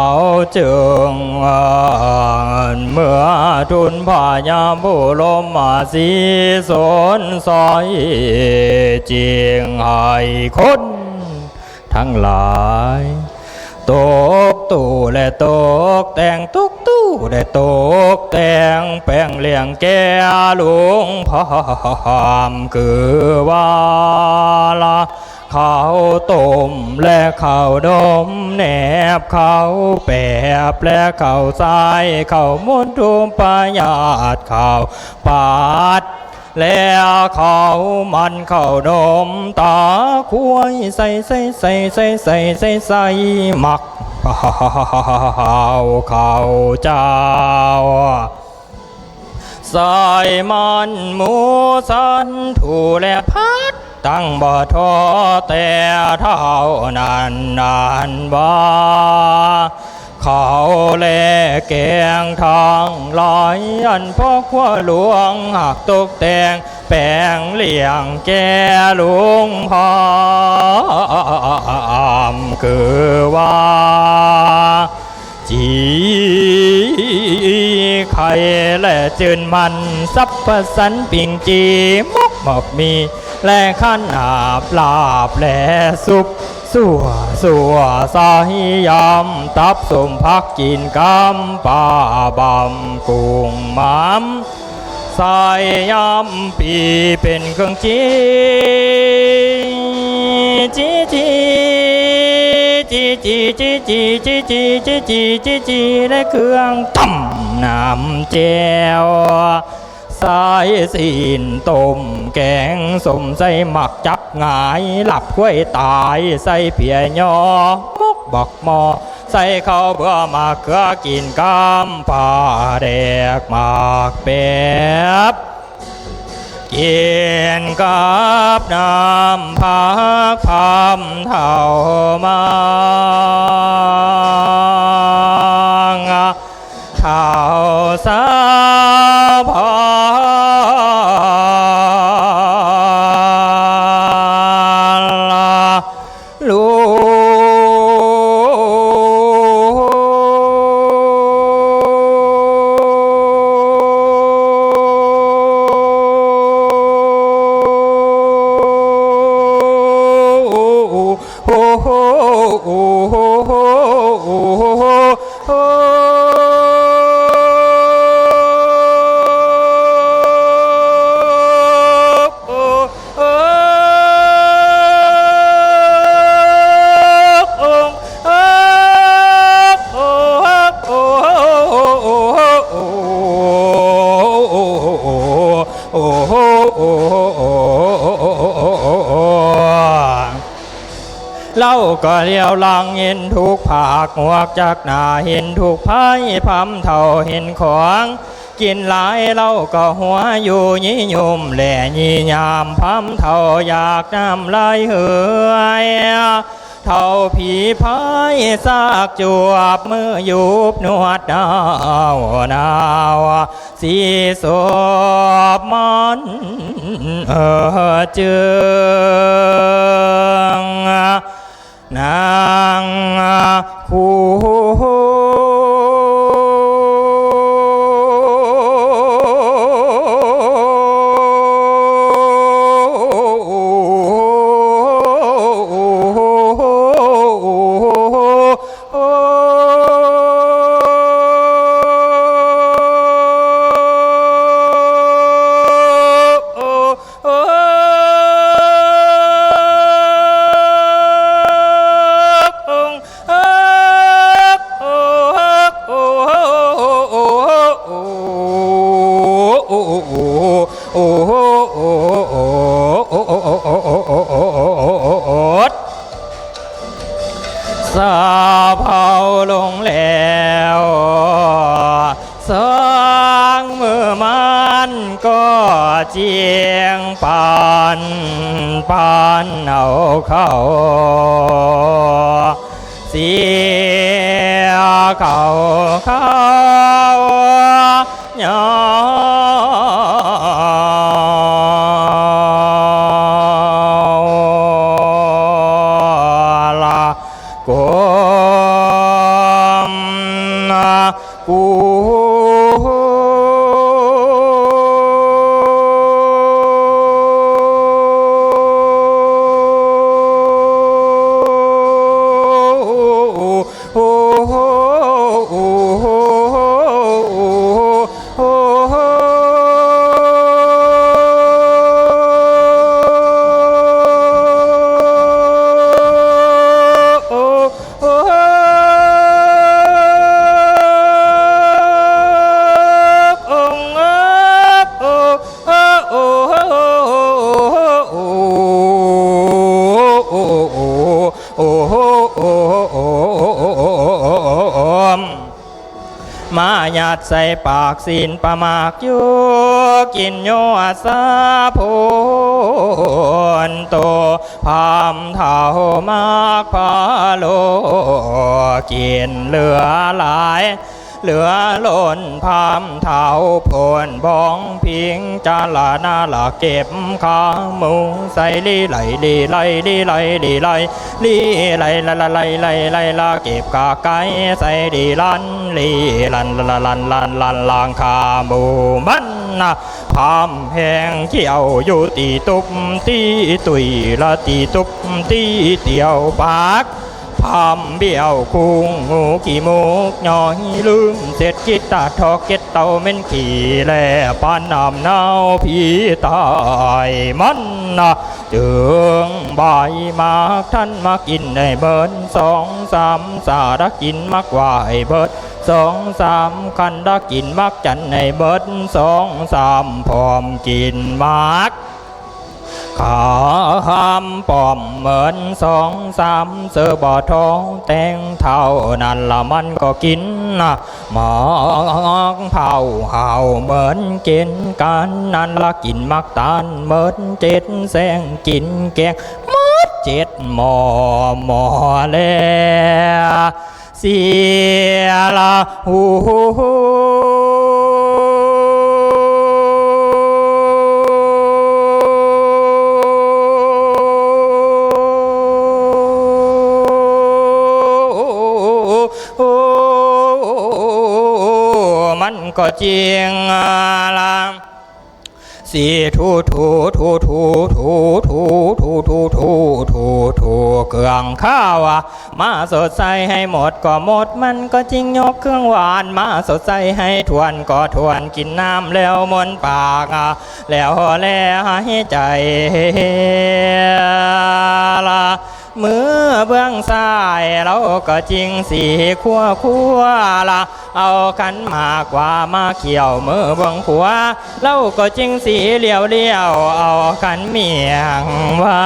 เอาจึงเมื่อทุนพญาบุลมมาสีสนสอยจริงให้คนทั้งหลายตกตู่และตกแต่งตุกตู้และตกแต่งแป้งเลี้ยงแก่ลุงพามคือว่าละ ข้าวต้มและข้าวดมแหนบข้าวแปบและข้าวทรายข้าวมุนทุมปายาดข้าวปาดแล้วเขามันเขานมตาคุ้ยใส่ใส่ใส่ใส่ใส่ใส่ใส่หมักข้าวข้าวเจ้าใส่มันหมูสันถูและพัด ตั้งบ่ทอแต่เท่านั้นนานว่าเขาแลแกงทางลอยอันพ่อขั้วหลวงหักตกแต่งแปลงเลี่ยงแกลุงพามคือว่าจีไข่และจืนมัน สับประสันปิงจีมกหมกมี และขันอาบลาบและสุปสัวสัวสายยำตับสมพักกินกำปลาบำกุ้งหมามสายยำปีเป็นเครื่องจีจีจีจีจีจีจีจีจีจีจีจีจีและเครื่องต้มน้ำแจ่ว สายสินต้มแกงสมใส่หมักจักหงายหลับกล้วยตายใส่เพียยอมกบักหมอ ใส่ข้าวเบื่อมาเกลือกินกำปลาแดกหมากเป็บกินกับน้ำพักพามเท่ามา สาพา ล่าก็เลี้ยวหลังเห็นทุกภาคหวกจากหนาเห็นทุกภัยพำเท่าเห็นของ กินหลายเล่าก็หัวอยู่ยี่ยมแหล่ยี่ยามพำเท่าอยากน้ำลายเหือยเท่าผีพายซากจวบมือยุบนวดดาวดาวสีสบมันเออเจือง นางคูันก็เจียงปานปานเอาเข้าเสียเขาเขายอล ยัดใส่ปากสินประมากอยู่กินโยอาสาพูนโตพามเท่ามากพาโลกินเหลือหลาย เหลือล้นพามเท่าพนบ้อง พิงจาลานาละเก็บขาหมูใส่ลีไหลลีไหลลีไหลลีไหลลีไหลละละไหลไหลไหลละเก็บกาไก่ใส่ดีลันลีลันละลันลันลันลางขาหมูมันนะพามแหงเที่ยวอยู่ตีตุบตีตุยละตีตุบตีเตียวปาก พามเบี้ยวคุงงูกี่มุกย่อยลืมเสร็จกิตตาทอกเก็ตเตาเม่นขี่แลปานนำเนาผีตายมันนะจึงใบายมากท่านมากินในเบิร์นสองสามสาดกินมากกว่าไอ้เบิร์ดสองสามคันดักกินมักจันในเบิร์ดสองสามพร้อมกินมาก ขาหามป้อมเหมือนสองสามเสือบ่อทองแตงเท่านั้นละมันก็กินนะหมองเผาเห่าเหมือนกินกันนั้นละกินมักตานเหมือนเจ็ดแสงกินแกงหมดเจ็ดหมอหมอแลเสียละหู ก็จริงละสีทูทูทูทูทูทูทูทูทูทูทูเครื่องข้าวมาสดใสให้หมดก็หมดมันก็จริงยกเครื่องหวาน มาสดใสให้ทวนก็ทวนกินน้ำแล้วมนปากอะแล้วแล้วให้ใจละ มือเบื้องซ้ายเราก็จริงสีขั้วขั้วละเอาขันมากกว่ามาเขี่ยวมือเบื้องขวาเราก็จริงสีเหลียวเลี้ยวเอาขันเมียงว่า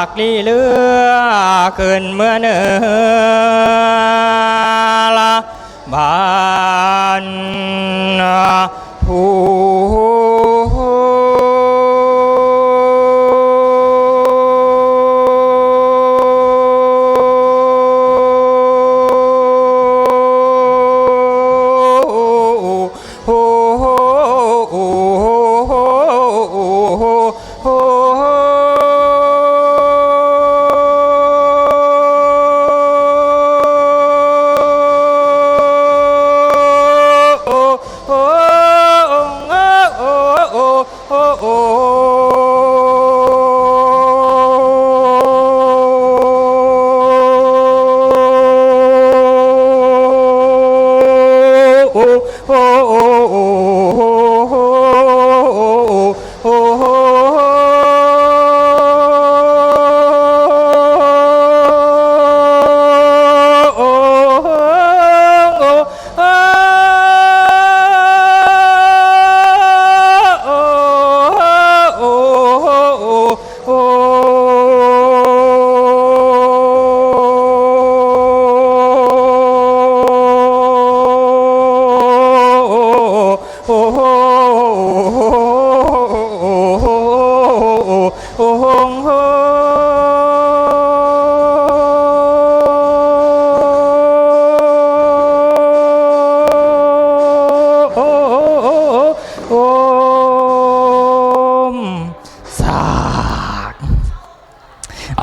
ากลีเลือขึ้นเมื่อเนื้อ oh.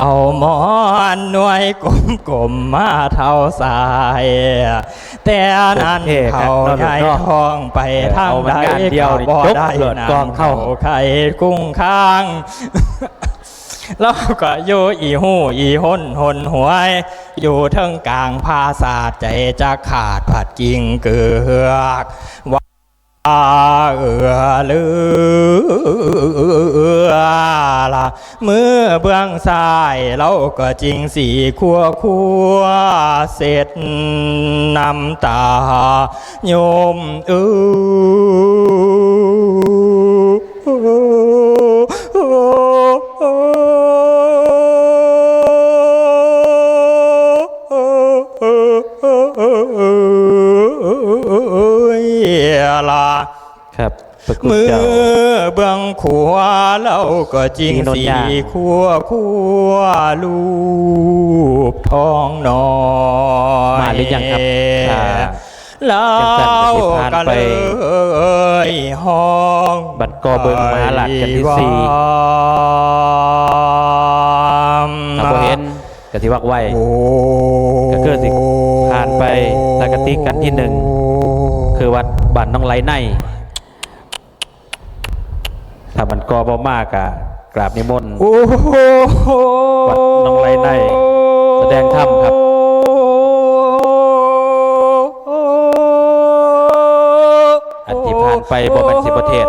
เอาหมอนหน่วยกลมกลมๆมาเท่าสาย แต่นั้นโอเคครับเขานอนใหญ่เนาะทองไปทางเอามันใดงานเดียวก็นี่บ่จบได้เลิศนำกองเข้าไข่กุ้งข้างแล้วก็อยู่อีหูอีห้นหนหวย อยู่เทิงกลางภาษาทใจจะขาดผัดกิ่งเกือกว่าเอือลือ ละเมื่อเบื้องซ้ายเราก็จริงสีขั้วขั้วเสร็จน้ำตา โยมเออละครับมือ เจ้าเบื้องขวาเราก็จริงสีนนสียาขั้วขั้วลูบทองน้อยมาหรือยังครับถ้าแล้วจังสันก็สิผ่านก็ไปเลยห้องบัดกอเบิ่งมหาราชกันที่สี่ถ้าบ่เห็นก็ที่วักไว้ก็คือสิผ่านไปแล้วก็ติ๊กกันที่หนึ่งคือวัดบ้านน้องไหลใน ถ้ามันกอบ่มากอะกราบนิมนต์โอ้โหวัดหนองไร่ในแสดงธรรมครับ อันที่ผ่านไปบ่แม่นสิประเทศ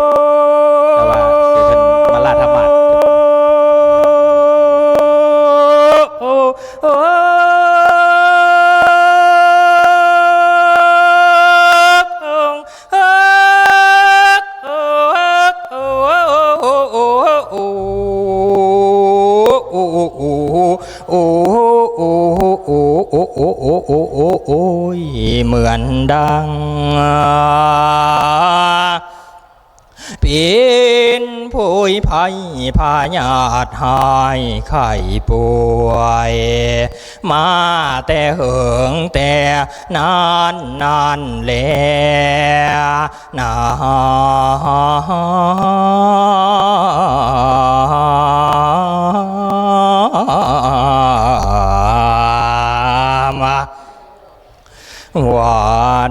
เหมือนดังปีนผุยภัยพาญาติหายไข้ป่วย มาแต่เหิงแต่นานนานแลนาม ว่า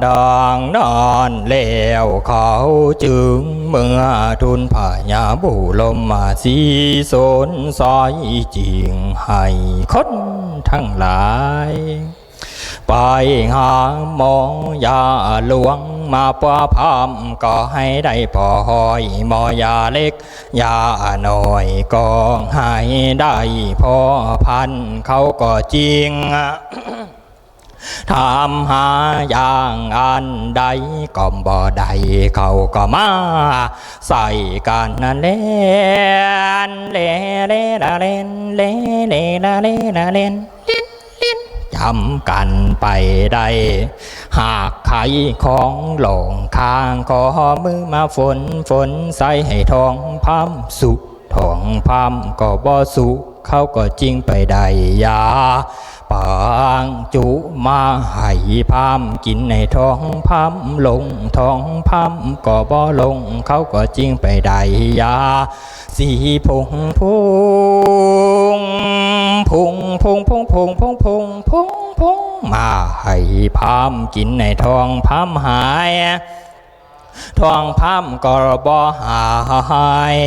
ดังนอนแล้วเขาจึงเมื่อทุนผาญาบุลมมาสีสนซอยจริงให้คนทั้งหลายไปหาหมอยาหลวงมาป้าพามก็ให้ได้พอหอยมอยาเล็ก ยาหน่อยก็ให้ได้พอพันเขาก็จริง ถามหาอย่างอันใดก็บ่ได้เขาก็มา ใส่กันนั่นเล่นเล่เล่ละเล่นเล่เล่ละเล่ละเล่นลิ้นลิ้นจำกันไปได้ หากใครของหลงข้างขอมือมาฝนฝนใส่ให้ทองพัมสุทองพัมก็บ่สุเขาก็จริงไปได้ยา ปางจุมาให้พามกินในท้องพามลงท้องพามก็บ่ลง เขาก็จริงไปได้ยา สีพงพุงพุงพุงพุงพุงพุงพุงพุงพุงมาให้พามกินในท้องพามหาย ทองพัมก็บ่หาย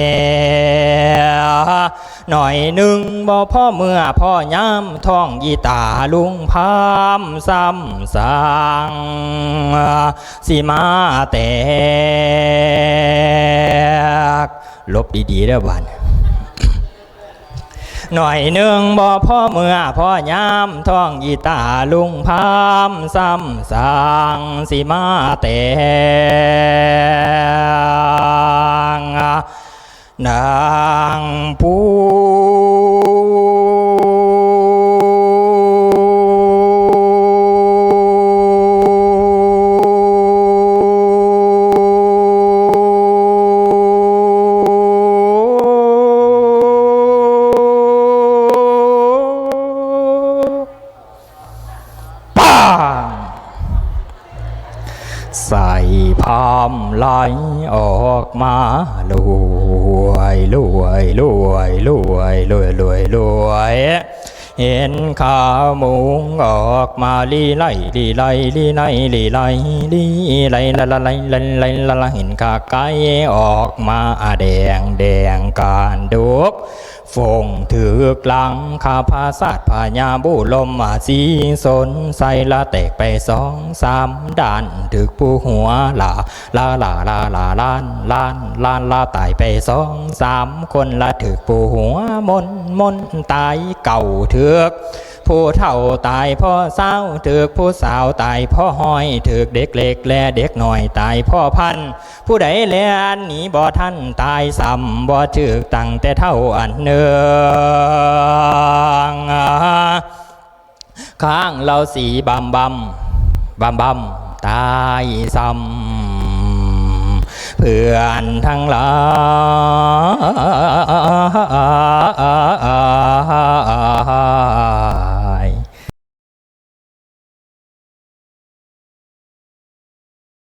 หน่อยหนึ่งบ่พ่อเมื่อพ่อย้ำท้องยีตาลุงพามซ้ำสังสิมาแตกลบดีๆเด้อบัน หน่อยหนึ่งบ่พ่อเมื่อพ่อยามท้องยีตาลุงพามซ้ำสางสิมาเตงนางปู ไหลออกมาลวยรวยรวยรวยรวยรวยรวยเห็นขาหมูออกมาลีไลลีไลลีไลลีไลลีไลละละไลละไลละละเห็นขาไก่ออกมาแดงแดงการดุก ฟงถือกลังขาพาสาดพญาบุลมมาสีสนใส่ละแตกไปสองสามด่านถึกผู้หัวลาลาลาลาลาลานลานลานลาตายไปสองสามคนละถึกผู้หัวมนมนตายเก่าเถือก ผู้เฒ่าตายพ่อสาถึกผู้สาวตายพ่อห้อยถึกเด็กเล็กและเด็กหน่อยตายพ่อพัน ผู้ใดแลนหนีบ่ท่านตายซ้ำบ่ถึกตั้งแต่เท่าอันเนืองข้างเราสีบำบำบำบำตายซ้ำเพื่อนทั้งหลาย